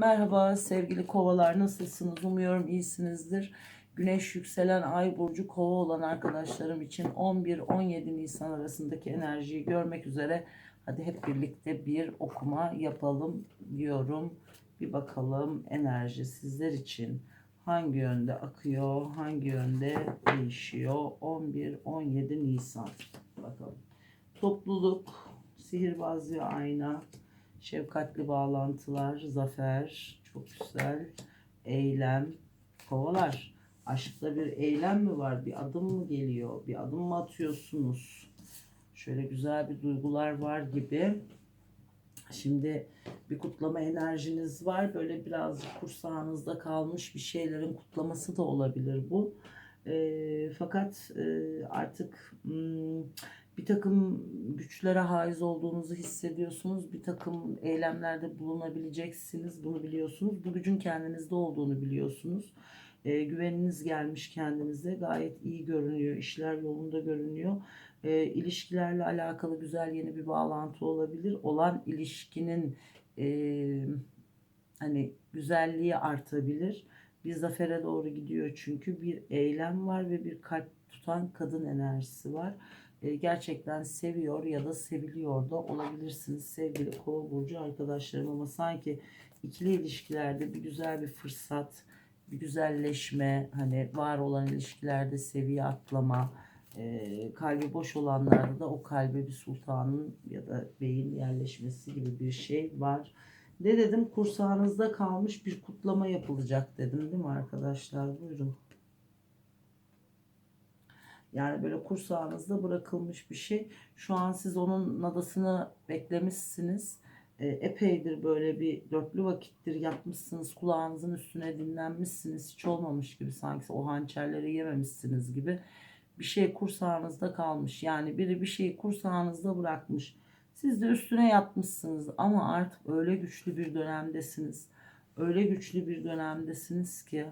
Merhaba sevgili kovalar nasılsınız? Umuyorum iyisinizdir. Güneş yükselen ay burcu kova olan arkadaşlarım için 11-17 Nisan arasındaki enerjiyi görmek üzere hadi hep birlikte bir okuma yapalım diyorum. Bir bakalım enerji sizler için hangi yönde akıyor, hangi yönde değişiyor 11-17 Nisan. Bakalım. Topluluk, sihirbaz ve ayna, Şefkatli bağlantılar, zafer, çok güzel. Eylem, kovalar. Aşkta bir eylem mi var? Bir adım mı geliyor? Bir adım mı atıyorsunuz? Şöyle güzel bir duygular var gibi. Şimdi bir kutlama enerjiniz var. Böyle biraz kursağınızda kalmış bir şeylerin kutlaması da olabilir bu. E, fakat e, artık hmm, bir takım güçlere haiz olduğunuzu hissediyorsunuz. Bir takım eylemlerde bulunabileceksiniz. Bunu biliyorsunuz. Bu gücün kendinizde olduğunu biliyorsunuz. E, güveniniz gelmiş kendinize. Gayet iyi görünüyor. İşler yolunda görünüyor. E, ilişkilerle alakalı güzel yeni bir bağlantı olabilir. Olan ilişkinin e, hani güzelliği artabilir. Bir zafere doğru gidiyor çünkü bir eylem var ve bir kalp tutan kadın enerjisi var e, gerçekten seviyor ya da seviliyor da olabilirsiniz sevgili kova burcu arkadaşlarım ama sanki ikili ilişkilerde bir güzel bir fırsat bir güzelleşme hani var olan ilişkilerde seviye atlama e, kalbi boş olanlarda da o kalbe bir sultanın ya da beyin yerleşmesi gibi bir şey var. Ne dedim kursağınızda kalmış bir kutlama yapılacak dedim değil mi arkadaşlar buyurun. Yani böyle kursağınızda bırakılmış bir şey. Şu an siz onun nadasını beklemişsiniz. E, epeydir böyle bir dörtlü vakittir yapmışsınız. Kulağınızın üstüne dinlenmişsiniz. Hiç olmamış gibi sanki o hançerleri yememişsiniz gibi. Bir şey kursağınızda kalmış. Yani biri bir şeyi kursağınızda bırakmış. Siz de üstüne yatmışsınız ama artık öyle güçlü bir dönemdesiniz. Öyle güçlü bir dönemdesiniz ki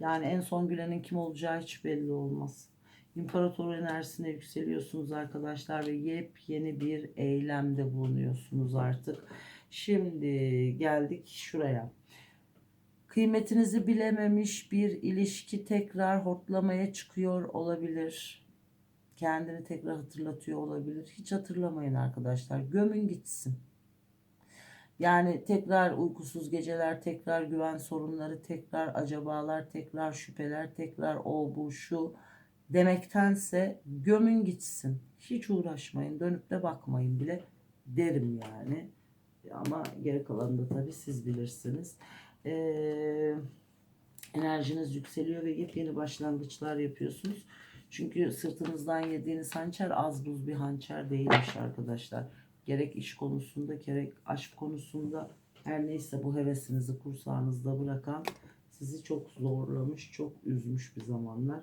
yani en son gülenin kim olacağı hiç belli olmaz. İmparator enerjisine yükseliyorsunuz arkadaşlar ve yepyeni bir eylemde bulunuyorsunuz artık. Şimdi geldik şuraya. Kıymetinizi bilememiş bir ilişki tekrar hortlamaya çıkıyor olabilir. Kendini tekrar hatırlatıyor olabilir. Hiç hatırlamayın arkadaşlar. Gömün gitsin. Yani tekrar uykusuz geceler, tekrar güven sorunları, tekrar acabalar, tekrar şüpheler, tekrar o bu şu demektense gömün gitsin. Hiç uğraşmayın. Dönüp de bakmayın bile derim yani. Ama geri kalanını da tabii siz bilirsiniz. Ee, enerjiniz yükseliyor ve yepyeni başlangıçlar yapıyorsunuz. Çünkü sırtınızdan yediğiniz hançer az buz bir hançer değilmiş arkadaşlar. Gerek iş konusunda gerek aşk konusunda her neyse bu hevesinizi kursağınızda bırakan sizi çok zorlamış, çok üzmüş bir zamanlar.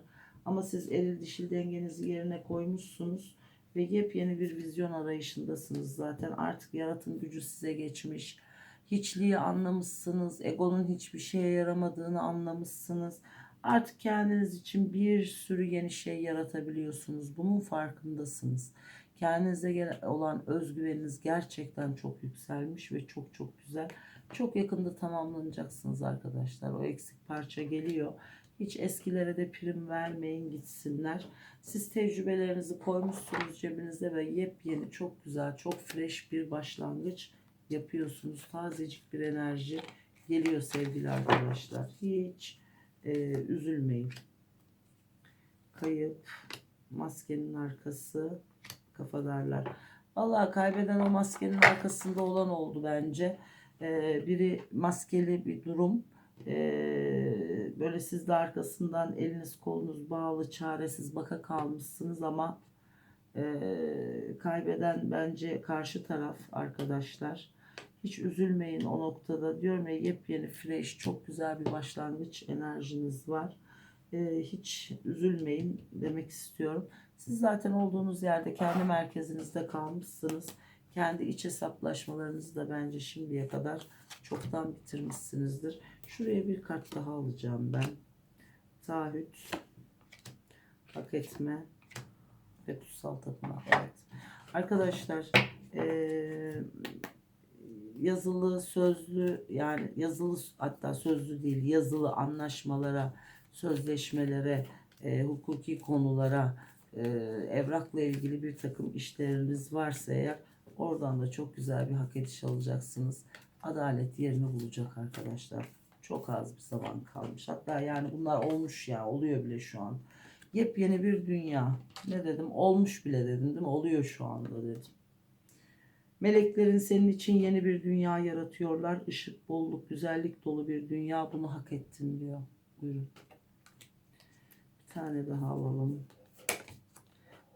Ama siz eril dişil dengenizi yerine koymuşsunuz ve yepyeni bir vizyon arayışındasınız zaten. Artık yaratım gücü size geçmiş. Hiçliği anlamışsınız. Egonun hiçbir şeye yaramadığını anlamışsınız. Artık kendiniz için bir sürü yeni şey yaratabiliyorsunuz. Bunun farkındasınız. Kendinize olan özgüveniniz gerçekten çok yükselmiş ve çok çok güzel. Çok yakında tamamlanacaksınız arkadaşlar. O eksik parça geliyor. Hiç eskilere de prim vermeyin gitsinler. Siz tecrübelerinizi koymuşsunuz cebinizde ve yepyeni çok güzel çok fresh bir başlangıç yapıyorsunuz. Tazecik bir enerji geliyor sevgili arkadaşlar. Hiç e, üzülmeyin. Kayıp, maskenin arkası, kafadarlar. Vallahi kaybeden o maskenin arkasında olan oldu bence. Ee, biri maskeli bir durum ee, böyle siz de arkasından eliniz kolunuz bağlı çaresiz baka kalmışsınız ama e, kaybeden bence karşı taraf arkadaşlar. Hiç üzülmeyin o noktada diyorum ya yepyeni fresh çok güzel bir başlangıç enerjiniz var. Ee, hiç üzülmeyin demek istiyorum. Siz zaten olduğunuz yerde kendi merkezinizde kalmışsınız. Kendi iç hesaplaşmalarınızı da bence şimdiye kadar çoktan bitirmişsinizdir. Şuraya bir kart daha alacağım ben. Taahhüt, hak etme ve kutsal tapınak. Evet. Arkadaşlar yazılı, sözlü yani yazılı hatta sözlü değil yazılı anlaşmalara, sözleşmelere, hukuki konulara, evrakla ilgili bir takım işleriniz varsa eğer oradan da çok güzel bir hak ediş alacaksınız. Adalet yerini bulacak arkadaşlar. Çok az bir zaman kalmış. Hatta yani bunlar olmuş ya oluyor bile şu an. Yepyeni bir dünya. Ne dedim? Olmuş bile dedim değil mi? Oluyor şu anda dedim. Meleklerin senin için yeni bir dünya yaratıyorlar. Işık, bolluk, güzellik dolu bir dünya. Bunu hak ettin diyor. Buyurun. Bir tane daha alalım.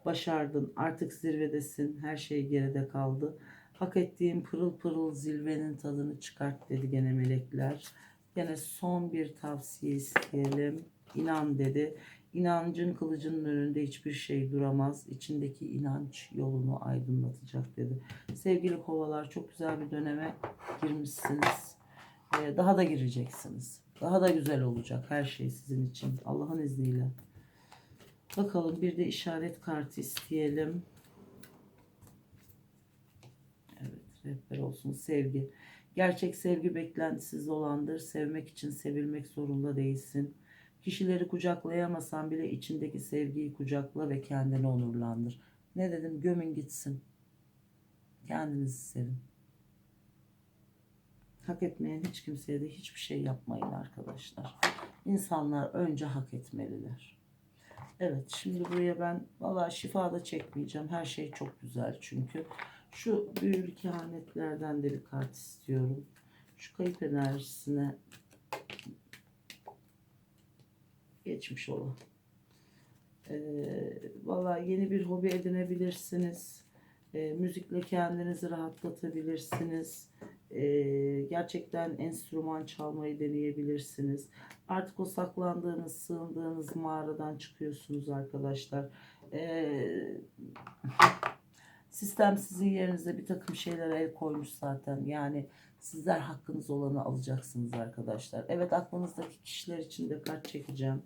Başardın. Artık zirvedesin. Her şey geride kaldı. Hak ettiğin pırıl pırıl zirvenin tadını çıkart dedi gene melekler. Gene son bir tavsiye isteyelim. İnan dedi. İnancın kılıcının önünde hiçbir şey duramaz. İçindeki inanç yolunu aydınlatacak dedi. Sevgili kovalar çok güzel bir döneme girmişsiniz. Ee, daha da gireceksiniz. Daha da güzel olacak her şey sizin için. Allah'ın izniyle. Bakalım bir de işaret kartı isteyelim. Evet rehber olsun sevgi. Gerçek sevgi beklentisiz olandır. Sevmek için sevilmek zorunda değilsin. Kişileri kucaklayamasan bile içindeki sevgiyi kucakla ve kendini onurlandır. Ne dedim? Gömün gitsin. Kendinizi sevin. Hak etmeyen hiç kimseye de hiçbir şey yapmayın arkadaşlar. İnsanlar önce hak etmeliler. Evet şimdi buraya ben valla şifa da çekmeyeceğim. Her şey çok güzel çünkü. Şu büyülü kehanetlerden de bir kart istiyorum. Şu kayıp enerjisine geçmiş olan. Ee, Valla yeni bir hobi edinebilirsiniz. Ee, müzikle kendinizi rahatlatabilirsiniz. Ee, gerçekten enstrüman çalmayı deneyebilirsiniz. Artık o saklandığınız, sığındığınız mağaradan çıkıyorsunuz arkadaşlar. Ee, sistem sizin yerinize bir takım şeylere el koymuş zaten. Yani sizler hakkınız olanı alacaksınız arkadaşlar. Evet aklınızdaki kişiler için de kart çekeceğim.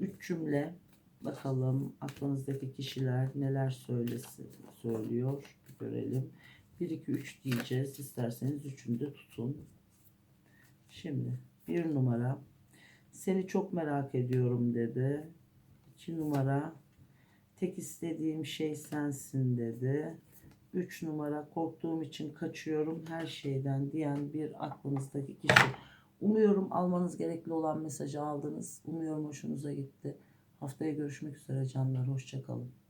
Üç cümle bakalım aklınızdaki kişiler neler söylesin, söylüyor. Görelim. 1 2 3 diyeceğiz. İsterseniz üçünü de tutun. Şimdi bir numara seni çok merak ediyorum dedi. 2 numara tek istediğim şey sensin dedi. 3 numara korktuğum için kaçıyorum her şeyden diyen bir aklınızdaki kişi. Umuyorum almanız gerekli olan mesajı aldınız. Umuyorum hoşunuza gitti. Haftaya görüşmek üzere canlar. Hoşçakalın.